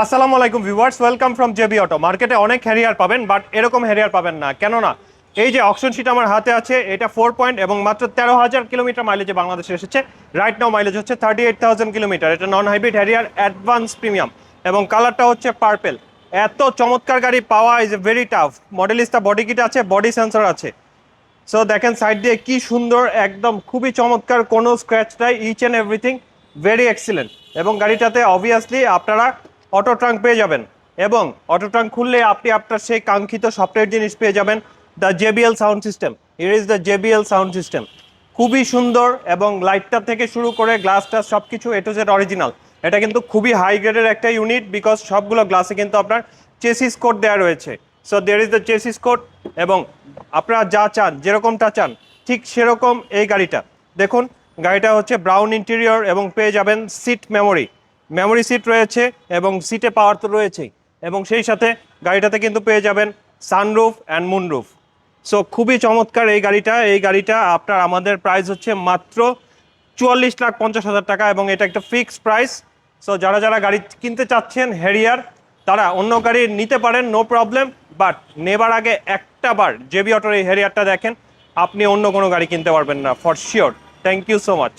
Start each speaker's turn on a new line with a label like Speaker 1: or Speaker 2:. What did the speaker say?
Speaker 1: আসসালামু আলাইকুম viewers, welcome from JB auto. মার্কেটে অনেক হ্যারিয়ার পাবেন, বাট এরকম হ্যারিয়ার পাবেন না। কেননা, এই যে অকশন শিট আমার হাতে আছে, এটা ফোর পয়েন্ট এবং মাত্র তেরো হাজার কিলোমিটার মাইলেজে বাংলাদেশে এসেছে। রাইট নাও মাইলেজ হচ্ছে থার্টি এইট থাউজেন্ড কিলোমিটার এটা non hybrid Harrier advance premium এবং কালারটা হচ্ছে পার্পেল এত চমৎকার গাড়ি পাওয়া is a very tough model Modellista body kit আছে বডি সেন্সর আছে। সো দেখেন সাইড দিয়ে কি সুন্দর, একদম খুবই চমৎকার, কোনো স্ক্র্যাচ নাই each and everything very excellent এবং গাড়িটাতে অবভিয়াসলি আপনারা অটো ট্রাঙ্ক পেয়ে যাবেন এবং অটো ট্রাঙ্ক খুললে আপনি আপনার সেই কাঙ্ক্ষিত সফটওয়্যার জিনিস পেয়ে যাবেন the JBL sound system. It is the JBL sound system. খুবই সুন্দর এবং লাইটটা থেকে শুরু করে গ্লাসটা সব কিছু এ টু জেড অরিজিনাল এটা কিন্তু খুবই হাই গ্রেডের একটা ইউনিট বিকজ সবগুলো গ্লাসে কিন্তু আপনার চেসিস কোড দেওয়া রয়েছে। So there is the chassis code এবং আপনারা যা চান, যেরকমটা চান, ঠিক সেরকম এই গাড়িটা। দেখুন, গাড়িটা হচ্ছে ব্রাউন ইন্টেরিয়র এবং পেয়ে যাবেন সিট মেমোরি মেমোরি সিট রয়েছে এবং সিটে পাওয়ার তো রয়েছেই। এবং সেই সাথে গাড়িটাতে কিন্তু পেয়ে যাবেন সানরুফ অ্যান্ড মুনরুফ সো খুবই চমৎকার এই গাড়িটা। এই গাড়িটা আপনার আমাদের প্রাইস হচ্ছে মাত্র চুয়াল্লিশ লাখ পঞ্চাশ হাজার টাকা এবং এটা একটা ফিক্সড প্রাইস সো যারা যারা গাড়ি কিনতে চাচ্ছেন হ্যারিয়ার তারা অন্য গাড়ি নিতে পারেন নো প্রবলেম বাট নেবার আগে একটা বার জেবি অটোর এই হ্যারিয়ারটা দেখেন। আপনি অন্য কোনো গাড়ি কিনতে পারবেন না for sure thank you so much